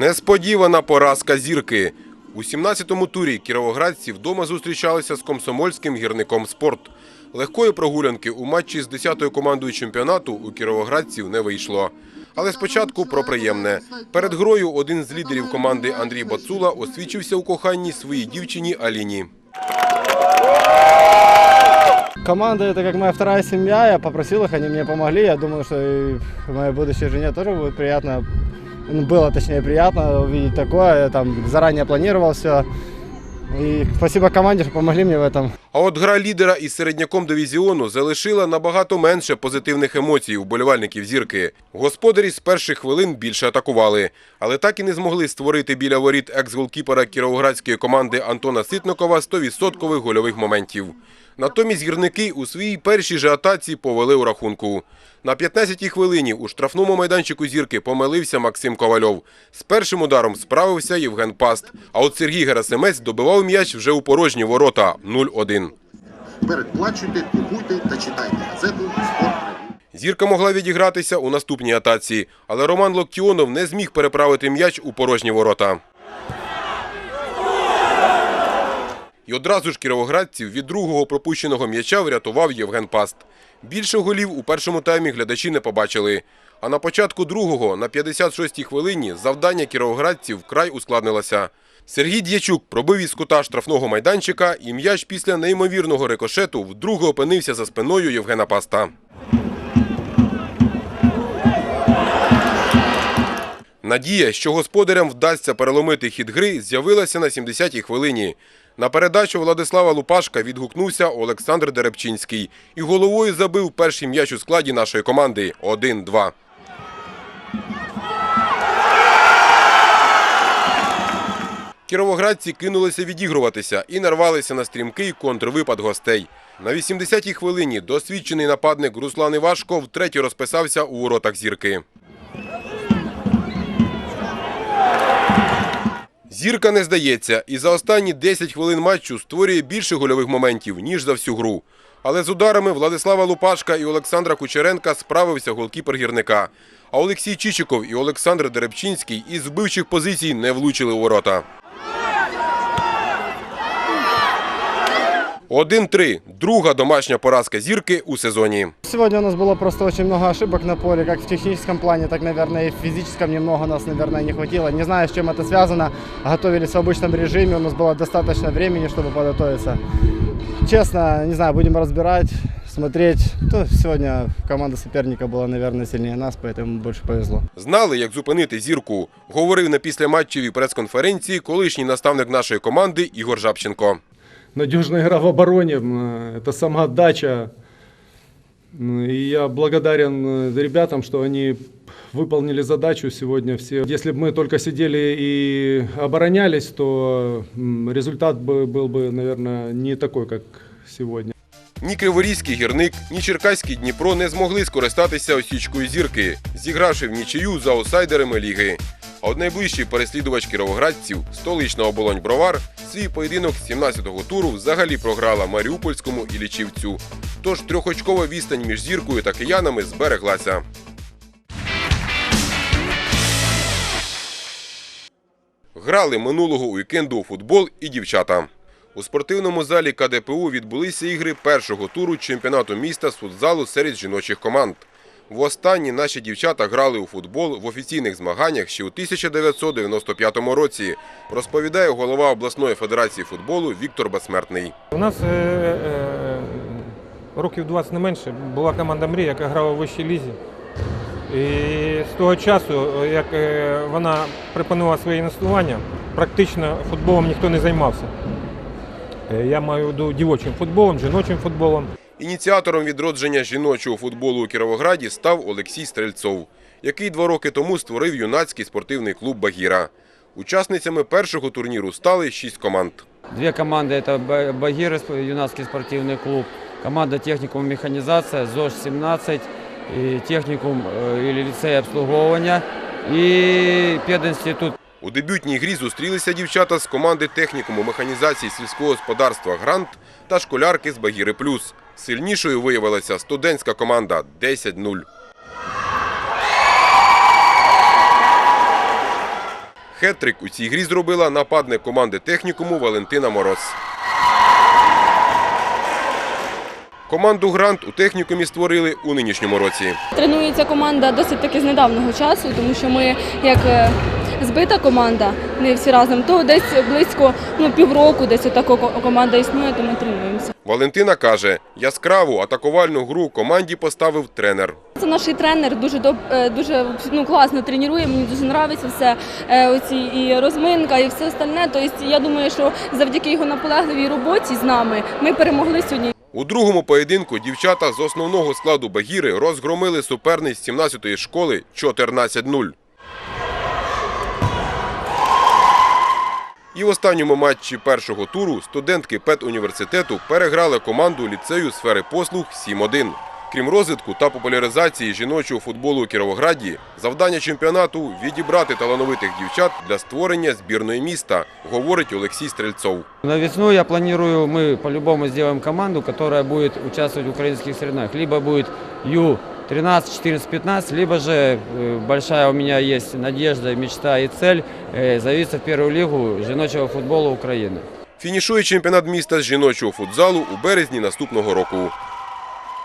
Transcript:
Несподівана поразка зірки. У 17-му турі кіровоградці вдома зустрічалися з комсомольським гірником спорт. Легкої прогулянки у матчі з 10-ю командою чемпіонату у кіровоградців не вийшло. Але спочатку про приємне. Перед грою один з лідерів команди Андрій Бацула освічився у коханні своїй дівчині Аліні. Команда это как моя вторая семья. Я попросил их, они мне помогли. Я думаю, что и моей будущей жене тоже будет. Было, точнее, приятно увидеть такое. Я там заранее планировал все. И спасибо команде, что помогли мне в этом. А от гра лідера із середняком дивізіону залишила набагато менше позитивних емоцій у болівальників зірки. Господарі з перших хвилин більше атакували, але так і не змогли створити біля воріт екс-голкіпера кіровоградської команди Антона Ситникова 100% гольових моментів. Натомість гірники у своїй першій же атаці повели у рахунку. На 15-й хвилині у штрафному майданчику зірки помилився Максим Ковальов. З першим ударом справився Євген Паст. А от Сергій Герасимець добивав м'яч вже у порожні ворота 0-1. Передплачуйте, купуйте та читайте газету «Спорт Зірка могла відігратися у наступній атаці, але Роман Локтіонов не зміг переправити м'яч у порожні ворота. І одразу ж кіровоградців від другого пропущеного м'яча врятував Євген Паст. Більше голів у першому таймі глядачі не побачили. А на початку другого, на 56-й хвилині, завдання кіровоградців вкрай ускладнилося. Сергій Д'ячук пробив із кута штрафного майданчика, і м'яч після неймовірного рикошету вдруге опинився за спиною Євгена Паста. Надія, що господарям вдасться переломити хід гри, з'явилася на 70-й хвилині. На передачу Владислава Лупашка відгукнувся Олександр Деребчинський і головою забив перший м'яч у складі нашої команди 1-2. Кіровоградці кинулися відігруватися і нарвалися на стрімкий контрвипад гостей. На 80-й хвилині досвідчений нападник Руслан Івашко втретє розписався у воротах зірки. Зірка не здається і за останні 10 хвилин матчу створює більше гольових моментів, ніж за всю гру. Але з ударами Владислава Лупашка і Олександра Кучеренка справився голкіпер гірника. А Олексій Чичиков і Олександр Деребчинський із вбивчих позицій не влучили у ворота. 1-3. Друга домашня поразка зірки у сезоні. Сегодня у нас было просто очень много ошибок на поле, как в техническом плане, так, наверное, и в физическом немного нас, наверное, не хватило. Не знаю, с чем это связано. Готовились в обычном режиме, у нас было достаточно времени, чтобы подготовиться. Честно, не знаю, будем разбирать, смотреть. То сегодня команда соперника была, наверное, сильнее нас, поэтому больше повезло. Знали, як зупинити зірку, говорив на післяматчевій прес-конференції колишній наставник нашої команди Ігор Жабченко. надежная игра в обороне, м, это самоотдача. М, И я благодарен э, ребятам, что они выполнили задачу сегодня все. Если бы мы только сидели и оборонялись, то м, результат бы, был бы, наверное, не такой, как сегодня. Ні Криворізький гірник, ні Черкаський Дніпро не змогли скористатися осічкою зірки, зігравши в нічию за аутсайдерами ліги. А от найближчий переслідувач кіровоградців, столична оболонь Бровар, свій поєдинок 17-го туру взагалі програла Маріупольському і Лічівцю. Тож трьохочкова відстань між зіркою та киянами збереглася. Грали минулого уікенду у футбол і дівчата. У спортивному залі КДПУ відбулися ігри першого туру чемпіонату міста з футзалу серед жіночих команд. Востаннє наші дівчата грали у футбол в офіційних змаганнях ще у 1995 році, розповідає голова обласної федерації футболу Віктор Безсмертний. У нас е, е, років 20 не менше була команда Мрія, яка грала у вищій лізі. І з того часу, як е, вона припинила своє інвестування, практично футболом ніхто не займався. Я маю дівочим футболом, жіночим футболом. Ініціатором відродження жіночого футболу у Кіровограді став Олексій Стрельцов, який два роки тому створив юнацький спортивний клуб Багіра. Учасницями першого турніру стали шість команд. Две команды – это Ба- Багир, сп- юнацкий спортивный клуб, команда техникум механизация, ЗОЖ-17, и техникум э, или лицей обслуговування, і пединститут У дебютній грі зустрілися дівчата з команди технікуму механізації сільського господарства Грант та школярки з Багіри Плюс. Сильнішою виявилася студентська команда 10-0. Хеттрик у цій грі зробила нападник команди технікуму Валентина Мороз. Команду Грант у технікумі створили у нинішньому році. Тренується команда досить таки з недавнього часу, тому що ми як е, збита команда, не всі разом, то десь близько ну, півроку, десь отако команда існує, то ми тренуємося. Валентина каже, яскраву атакувальну гру команді поставив тренер. Це наш тренер дуже доб, е, дуже ну, класно тренує, мені дуже подобається все. е, Оці і розминка, і все остальне. Тобто я думаю, що завдяки його наполегливій роботі з нами ми перемогли сьогодні. У другому поєдинку дівчата з основного складу Багіри розгромили суперниць 17-ї школи 14-0. І в останньому матчі першого туру студентки педуніверситету переграли команду ліцею сфери послуг 7-1. Крім розвитку та популяризації жіночого футболу у Кіровограді, завдання чемпіонату – відібрати талановитих дівчат для створення збірної міста, говорить Олексій Стрельцов. На весну я планирую, мы по-любому сделаем команду, которая будет участвовать в украинских соревнованиях. Либо будет Ю-13, 14, 15, либо же э, большая у меня есть надежда, мечта и цель э, заявиться в первую лигу женочего футбола Украины. Фінішує чемпіонат міста з жіночого футзалу у березні наступного року.